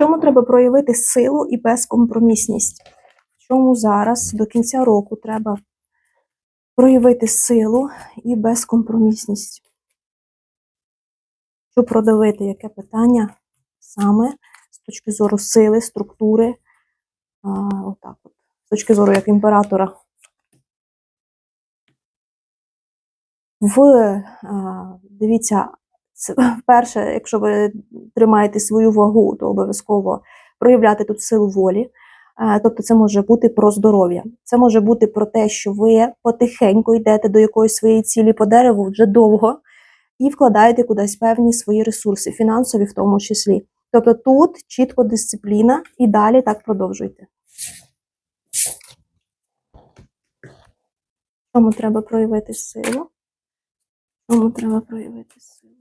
чому треба проявити силу і безкомпромісність? В чому зараз до кінця року треба проявити силу і безкомпромісність? Щоб продавити яке питання саме з точки зору сили, структури, а, отак от, з точки зору як імператора. В, дивіться, перше, якщо ви тримаєте свою вагу, то обов'язково проявляти тут силу волі. Тобто це може бути про здоров'я. Це може бути про те, що ви потихеньку йдете до якоїсь своєї цілі по дереву вже довго і вкладаєте кудись певні свої ресурси, фінансові в тому числі. Тобто тут чітко дисципліна і далі так продовжуйте. Чому треба проявити силу? Чому треба проявити силу?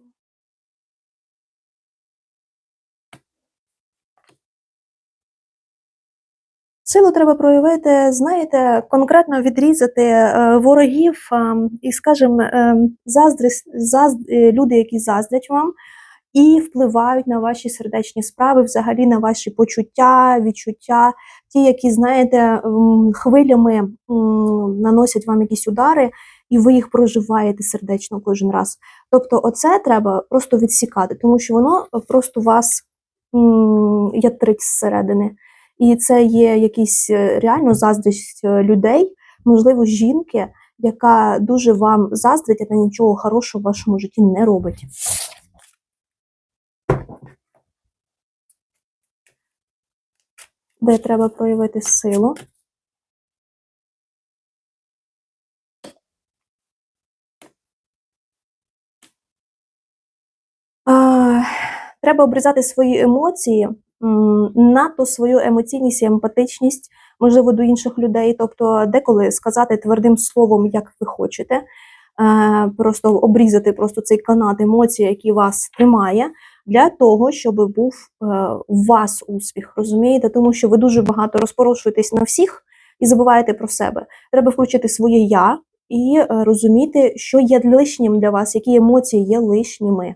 Силу треба проявити, знаєте, конкретно відрізати е, ворогів е, і, скажімо, е, заздрість, заз, е, люди, які заздрять вам, і впливають на ваші сердечні справи, взагалі на ваші почуття, відчуття, ті, які, знаєте, хвилями наносять вам якісь удари, і ви їх проживаєте сердечно кожен раз. Тобто, оце треба просто відсікати, тому що воно просто вас ятрить зсередини. І це є якийсь е, реально заздрість е, людей, можливо, жінки, яка дуже вам заздрить, а нічого хорошого в вашому житті не робить. Де треба проявити силу. Треба обрізати свої емоції, надто свою емоційність і емпатичність, можливо, до інших людей. Тобто, деколи сказати твердим словом, як ви хочете, е, просто обрізати просто цей канат емоцій, який вас тримає, для того, щоб був е, у вас успіх, розумієте? Тому що ви дуже багато розпорошуєтесь на всіх і забуваєте про себе. Треба включити своє я і е, розуміти, що є лишнім для вас, які емоції є лишніми.